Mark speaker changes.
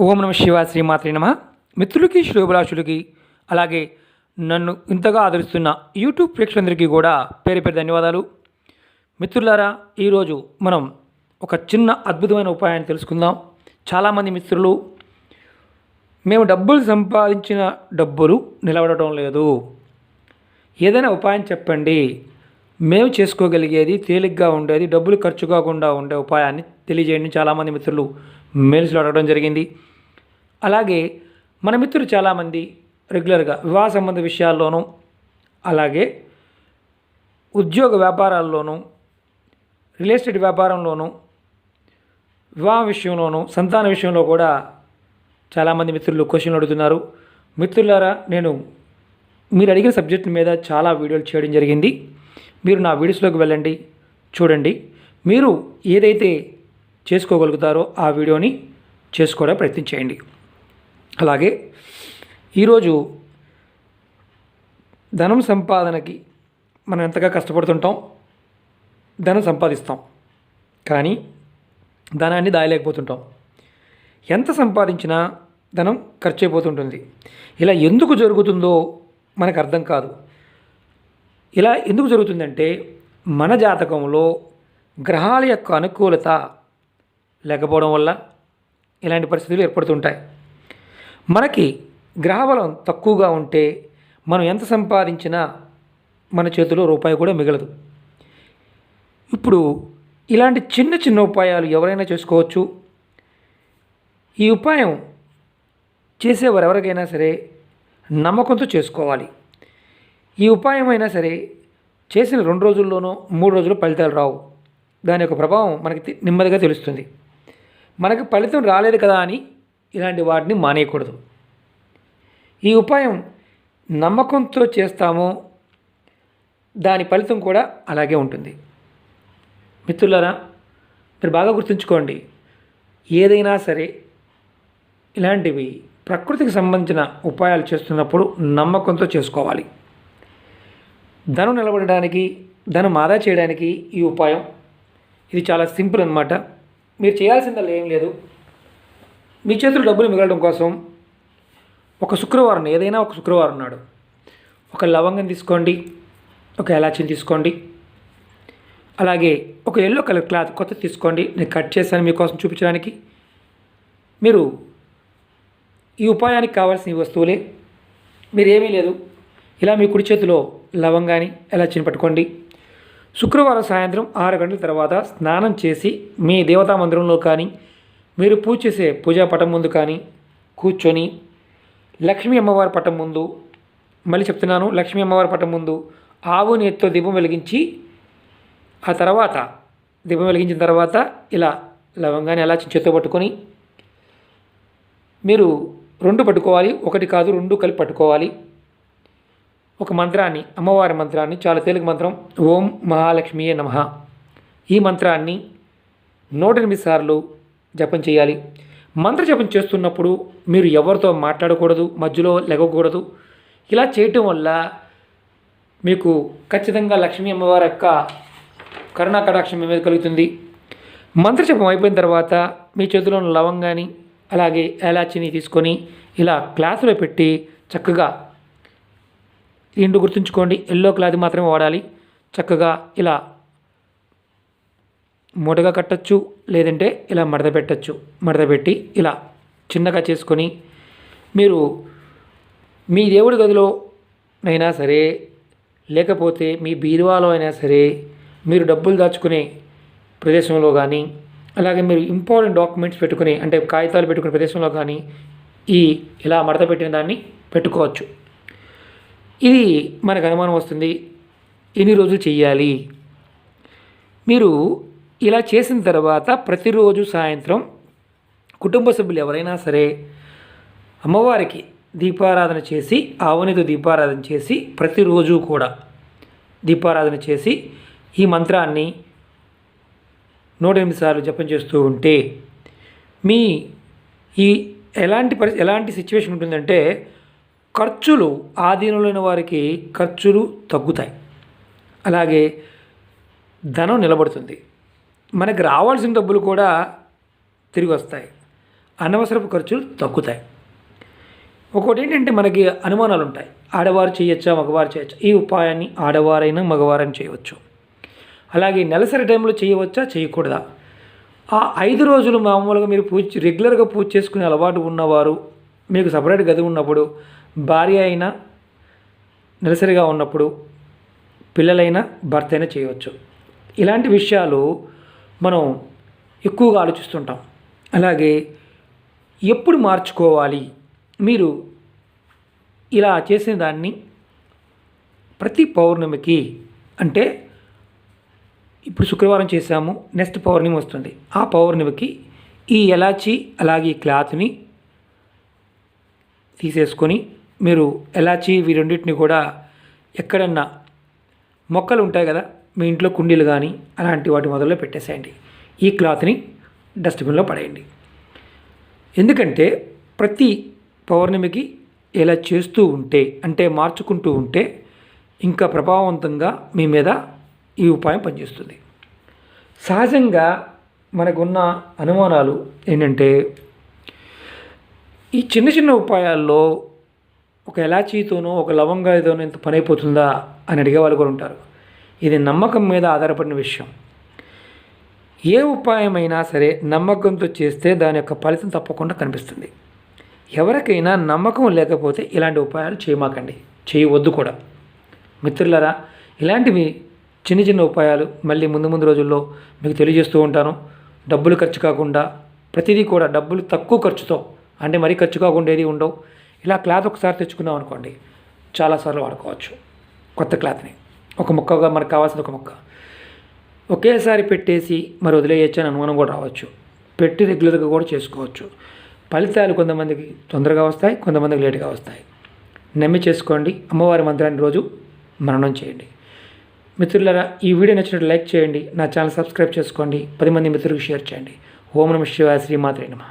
Speaker 1: ఓం నమ శివ శ్రీమాత్రి నమ. మిత్రులకి శుభరాశులకి అలాగే నన్ను ఇంతగా ఆదరిస్తున్న యూట్యూబ్ ప్రేక్షకులందరికీ కూడా పేరు పేరు ధన్యవాదాలు. మిత్రులారా ఈరోజు మనం ఒక చిన్న అద్భుతమైన ఉపాయాన్ని తెలుసుకుందాం. చాలామంది మిత్రులు మేము డబ్బులు సంపాదించిన డబ్బులు నిలబడటం లేదు. ఏదైనా ఉపాయం చెప్పండి. మేము చేసుకోగలిగేది తేలిగ్గా ఉండేది డబ్బులు ఖర్చు కాకుండా ఉండే ఉపాయాన్ని తెలియజేయండి. చాలామంది మిత్రులు మెయిల్స్లో అడగడం జరిగింది. అలాగే మన మిత్రులు చాలామంది రెగ్యులర్గా వివాహ సంబంధ విషయాల్లోనూ అలాగే ఉద్యోగ వ్యాపారాల్లోనూ రియల్ ఎస్టేట్ వ్యాపారంలోనూ వివాహం విషయంలోనూ సంతాన విషయంలో కూడా చాలామంది మిత్రులు క్వశ్చన్లు అడుగుతున్నారు. మిత్రులారా నేను మీరు అడిగిన సబ్జెక్ట్ మీద చాలా వీడియోలు చేయడం జరిగింది. మీరు నా వీడియోస్లోకి వెళ్ళండి చూడండి. మీరు ఏదైతే చేసుకోగలుగుతారో ఆ వీడియోని చేసుకోవడం ప్రయత్నం చేయండి. అలాగే ఈరోజు ధనం సంపాదనకి మనం ఎంతగా కష్టపడుతుంటాం? ధనం సంపాదిస్తాం. కానీ ధనాన్ని దాయలేకపోతుంటాం. ఎంత సంపాదించినా ధనం ఖర్చు అయిపోతుంటుంది. ఇలా ఎందుకు జరుగుతుందో మనకు అర్థం కాదు. ఇలా ఎందుకు జరుగుతుందంటే మన జాతకంలో గ్రహాల యొక్క అనుకూలత లేకపోవడం వల్ల ఇలాంటి పరిస్థితులు ఏర్పడుతుంటాయి. మనకి గ్రహబలం తక్కువగా ఉంటే మనం ఎంత సంపాదించినా మన చేతిలో రూపాయి కూడా మిగలదు. ఇప్పుడు ఇలాంటి చిన్న చిన్న ఉపాయాలు ఎవరైనా చేసుకోవచ్చు. ఈ ఉపాయం చేసేవారు ఎవరికైనా సరే నమ్మకంతో చేసుకోవాలి. ఈ ఉపాయం అయినా సరే చేసిన రెండు రోజుల్లోనో మూడు రోజుల్లో ఫలితాలు రావు. దాని యొక్క ప్రభావం మనకి నెమ్మదిగా తెలుస్తుంది. మనకి ఫలితం రాలేదు కదా అని ఇలాంటి వాటిని మానేయకూడదు. ఈ ఉపాయం నమ్మకంతో చేస్తామో దాని ఫలితం కూడా అలాగే ఉంటుంది. మిత్రులారా మీరు బాగా గుర్తుంచుకోండి. ఏదైనా సరే ఇలాంటివి ప్రకృతికి సంబంధించిన ఉపాయాలు చేస్తున్నప్పుడు నమ్మకంతో చేసుకోవాలి. ధనం నిలబడడానికి ధనం ఆదా చేయడానికి ఈ ఉపాయం. ఇది చాలా సింపుల్ అనమాట మీరు చేయాల్సిందల్లా ఏం లేదు. మీ చేతులు డబ్బులు మిగలడం కోసం ఒక శుక్రవారం ఏదైనా ఒక శుక్రవారం నాడు ఒక లవంగం తీసుకోండి ఒక ఎలాచిని తీసుకోండి. అలాగే ఒక ఎల్లో కలర్ క్లాత్ కొత్త తీసుకోండి. నేను కట్ చేశాను మీకోసం చూపించడానికి. మీరు ఈ ఉపాయానికి కావాల్సిన వస్తువులే. మీరు ఏమీ లేదు. ఇలా మీ కుడి చేతిలో లవంగాని ఎలాచిని పట్టుకోండి. శుక్రవారం సాయంత్రం ఆరు గంటల తర్వాత స్నానం చేసి మీ దేవతా మందిరంలో కానీ మీరు పూజ చేసే పూజా పటం ముందు కానీ కూర్చొని లక్ష్మీ అమ్మవారి పటం ముందు మళ్ళీ చెప్తున్నాను లక్ష్మీ అమ్మవారి పటం ముందు ఆవు నేతితో దీపం వెలిగించి ఆ తర్వాత దీపం వెలిగించిన తర్వాత ఇలా లవంగాన్ని అలా చేతితో పట్టుకొని మీరు రెండు పట్టుకోవాలి ఒకటి కాదు రెండు కలిపి పట్టుకోవాలి. ఒక మంత్రాన్ని అమ్మవారి మంత్రాన్ని చాలా తేలిక మంత్రం ఓం మహాలక్ష్మియే నమః. ఈ మంత్రాన్ని నూట ఎనిమిది సార్లు జపం చేయాలి. మంత్ర జపం చేస్తున్నప్పుడు మీరు ఎవరితో మాట్లాడకూడదు మధ్యలో లెగకూడదు. ఇలా చేయటం వల్ల మీకు ఖచ్చితంగా లక్ష్మీ అమ్మవారి యొక్క కరుణా కటాక్షం మీద కలుగుతుంది. మంత్రజపం అయిపోయిన తర్వాత మీ చేతిలో ఉన్న లవంగాని అలాగే ఎలాచిని తీసుకొని ఇలా గ్లాసులో పెట్టి చక్కగా రెండు గుర్తుంచుకోండి ఎల్లో క్లాత్ మాత్రమే వాడాలి. చక్కగా ఇలా మూటగా కట్టచ్చు లేదంటే ఇలా మడత పెట్టచ్చు. మడత పెట్టి ఇలా చిన్నగా చేసుకొని మీరు మీ దేవుడి గదిలో అయినా సరే లేకపోతే మీ బీరువాలో అయినా సరే మీరు డబ్బులు దాచుకునే ప్రదేశంలో కానీ అలాగే మీరు ఇంపార్టెంట్ డాక్యుమెంట్స్ పెట్టుకునే అంటే కాగితాలు పెట్టుకునే ప్రదేశంలో కానీ ఈ ఇలా మడత పెట్టిన దాన్ని పెట్టుకోవచ్చు. ఇది మనకు అనుమానం వస్తుంది. ఎన్ని రోజులు చేయాలి మీరు ఇలా చేసిన తర్వాత ప్రతిరోజు సాయంత్రం కుటుంబ సభ్యులు ఎవరైనా సరే అమ్మవారికి దీపారాధన చేసి ఆవునితో దీపారాధన చేసి ప్రతిరోజు కూడా దీపారాధన చేసి ఈ మంత్రాన్ని నూట ఎనిమిది సార్లు జపం చేస్తూ ఉంటే మీ ఈ ఎలాంటి పరి ఎలాంటి సిచ్యువేషన్ ఉంటుందంటే ఖర్చులు ఆధీనంలోని వారికి ఖర్చులు తగ్గుతాయి. అలాగే ధనం నిలబడుతుంది. మనకి రావాల్సిన డబ్బులు కూడా తిరిగి వస్తాయి. అనవసరపు ఖర్చులు తగ్గుతాయి. ఒకటి ఏంటంటే మనకి అనుమానాలు ఉంటాయి. ఆడవారు చేయొచ్చా మగవారు చేయొచ్చా? ఈ ఉపాయాన్ని ఆడవారైనా మగవారైనా చేయవచ్చు. అలాగే నెలసరి టైంలో చేయవచ్చా చేయకూడదా? ఆ ఐదు రోజులు మామూలుగా మీరు పూజ రెగ్యులర్గా పూజ చేసుకునే అలవాటు ఉన్నవారు మీకు సపరేట్ గది ఉన్నప్పుడు భార్య అయినా నెలసరిగా ఉన్నప్పుడు పిల్లలైనా భర్త అయినా చేయవచ్చు. ఇలాంటి విషయాలు మనం ఎక్కువగా ఆలోచిస్తుంటాం. అలాగే ఎప్పుడు మార్చుకోవాలి? మీరు ఇలా చేసిన దాన్ని ప్రతి పౌర్ణమికి అంటే ఇప్పుడు శుక్రవారం చేసాము నెక్స్ట్ పౌర్ణమి వస్తుంది. ఆ పౌర్ణమికి ఈ ఎలాచి అలాగే ఈ క్లాత్ని తీసేసుకొని మీరు ఎలాచి ఇవి రెండింటిని కూడా ఎక్కడన్నా మొక్కలు ఉంటాయి కదా మీ ఇంట్లో కుండీలు కానీ అలాంటి వాటి మొదల్లో పెట్టేసేయండి. ఈ క్లాత్ని డస్ట్బిన్లో పడేయండి. ఎందుకంటే ప్రతి పౌర్ణమికి ఇలా చేస్తూ ఉంటే అంటే మార్చుకుంటూ ఉంటే ఇంకా ప్రభావవంతంగా మీ మీద ఈ ఉపాయం పనిచేస్తుంది. సహజంగా మనకున్న అనుమానాలు ఏంటంటే ఈ చిన్న చిన్న ఉపాయాల్లో ఒక ఎలాచీతోనో ఒక లవంగాయతోనో ఇంత పని అయిపోతుందా అని అడిగే వాళ్ళు కూడా ఉంటారు. ఇది నమ్మకం మీద ఆధారపడిన విషయం. ఏ ఉపాయమైనా సరే నమ్మకంతో చేస్తే దాని యొక్క ఫలితం తప్పకుండా కనిపిస్తుంది. ఎవరికైనా నమ్మకం లేకపోతే ఇలాంటి ఉపాయాలు చేయమాకండి. చేయవద్దు కూడా. మిత్రులరా ఇలాంటివి చిన్న చిన్న ఉపాయాలు మళ్ళీ ముందు ముందు రోజుల్లో మీకు తెలియజేస్తూ ఉంటాను. డబ్బులు ఖర్చు కాకుండా ప్రతిదీ కూడా డబ్బులు తక్కువ ఖర్చుతో అంటే మరీ ఖర్చు కాకుండా ఏది ఉండవు. ఇలా క్లాత్ ఒకసారి తెచ్చుకున్నాం అనుకోండి చాలాసార్లు వాడుకోవచ్చు. కొత్త క్లాత్ని. ఒక ముక్కగా మనకు కావాల్సిన ఒక ముక్క. ఒకేసారి పెట్టేసి మరి వదిలేయచ్చు అని అనుమానం కూడా రావచ్చు. పెట్టి రెగ్యులర్గా కూడా చేసుకోవచ్చు. ఫలితాలు కొంతమందికి తొందరగా వస్తాయి కొంతమందికి లేటుగా వస్తాయి. నమ్మి చేసుకోండి. అమ్మవారి మంత్రాన్ని రోజు మరణం చేయండి. మిత్రులారా ఈ వీడియో నచ్చినట్టు లైక్ చేయండి. నా ఛానల్ సబ్స్క్రైబ్ చేసుకోండి. పది మంది మిత్రులకు షేర్ చేయండి. ఓం నమ శివాయ శ్రీమాత్రే నమ.